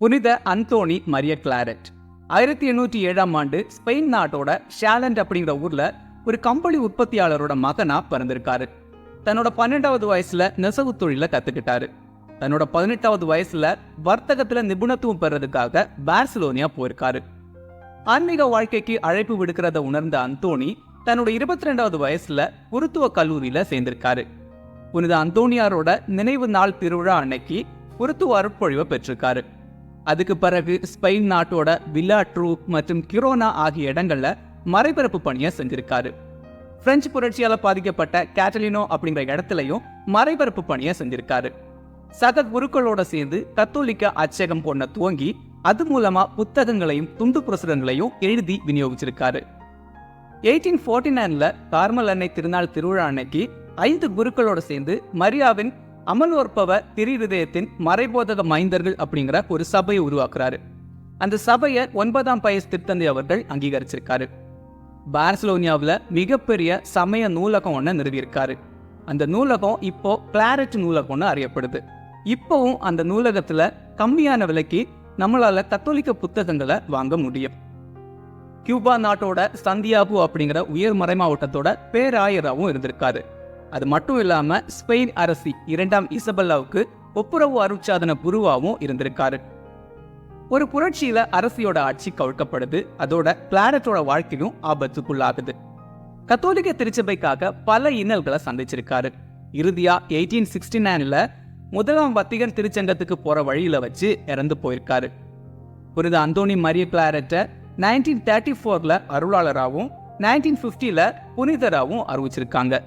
புனித Anthony Maria Claret. ஆயிரத்தி எண்ணூற்றி ஏழாம் ஆண்டு ஸ்பெயின் நாட்டோட ஷாலண்ட் அப்படிங்கிற ஊர்ல ஒரு கம்பளி உற்பத்தியாளரோட மகனா பிறந்திருக்காரு. தன்னோட பன்னெண்டாவது வயசுல நெசவு தொழில கத்துக்கிட்டாரு. தன்னோட பதினெட்டாவது வயசுல வர்த்தகத்துல நிபுணத்துவம் பெறதுக்காக பார்சிலோனியா போயிருக்காரு. ஆன்மீக வாழ்க்கைக்கு அழைப்பு விடுக்கிறத உணர்ந்த அந்தோணி தன்னோட இருபத்தி ரெண்டாவது வயசுல குருத்துவ கல்லூரியில சேர்ந்திருக்காரு. புனித அந்தோனியாரோட நினைவு நாள் திருவிழா அன்னைக்கு குருத்துவ அருட்பொழிவை பெற்றிருக்காரு. அதுக்கு பிறகு ஸ்பெயின் நாட்டோட வில்லா ட்ரூ மற்றும் கிரோனா ஆகிய இடங்களில் மறைபரப்பு பணியை செஞ்சிருக்காரு. பிரெஞ்சு புரட்சியால் பாதிக்கப்பட்ட கேட்டலினோ அப்படிங்கிற இடத்துலையும் மறைபரப்பு பணியை செஞ்சிருக்காரு. சக குருக்களோட சேர்ந்து கத்தோலிக்க அச்சகம் பொண்ண துவங்கி அது மூலமா புத்தகங்களையும் துண்டு பிரசுரங்களையும் எழுதி விநியோகிச்சிருக்காரு. எயிட்டீன் ஃபோர்ட்டி நைன்ல கார்மல் அன்னை திருநாள் திருவிழா அன்னைக்கு ஐந்து குருக்களோட சேர்ந்து மரியாவின் அமல் ஒற்பவர் திரிருதயத்தின் மறைபோதக மைந்தர்கள் அப்படிங்கிற ஒரு சபையை உருவாக்குறாரு. அந்த சபையை ஒன்பதாம் பயஸ் திருத்தந்தை அவர்கள் அங்கீகரிச்சிருக்காரு. பார்சலோனியாவில் மிகப்பெரிய சமய நூலகம் ஒன்று நிறுவியிருக்காரு. அந்த நூலகம் இப்போ கிளாரட் நூலகம்னு அறியப்படுது. இப்போவும் அந்த நூலகத்தில் கம்மியான விலைக்கு நம்மளால் கத்தோலிக்க புத்தகங்களை வாங்க முடியும். கியூபா நாட்டோட சந்தியாபு அப்படிங்கிற உயர் மறை மாவட்டத்தோட பேராயராகவும் இருந்திருக்காரு. அது மட்டும் இல்லாமல் ஸ்பெயின் அரசி இரண்டாம் இசபெல்லாவுக்கு ஒப்புரவு அருட்சாதன குருவாகவும் இருந்திருக்காரு. ஒரு புரட்சியில அரசியோட ஆட்சி கவிழ்க்கப்படுது அதோட பிளானட்டோட வாழ்க்கையும் ஆபத்துக்குள்ளாகுது. கத்தோலிக்க திருச்சபைக்காக பல இன்னல்களை சந்திச்சிருக்காரு. இறுதியா எயிட்டீன் சிக்ஸ்டி நைன்ல முதலாம் வத்திகன் திருச்சங்கத்துக்கு போற வழியில வச்சு இறந்து போயிருக்காரு. புனித அந்தோனி மரிய கிளாரட்டை நைன்டீன் தேர்ட்டி ஃபோர்ல அருளாளராகவும் நைன்டீன் ஃபிஃப்டியில் புனிதராகவும் அறிவிச்சிருக்காங்க.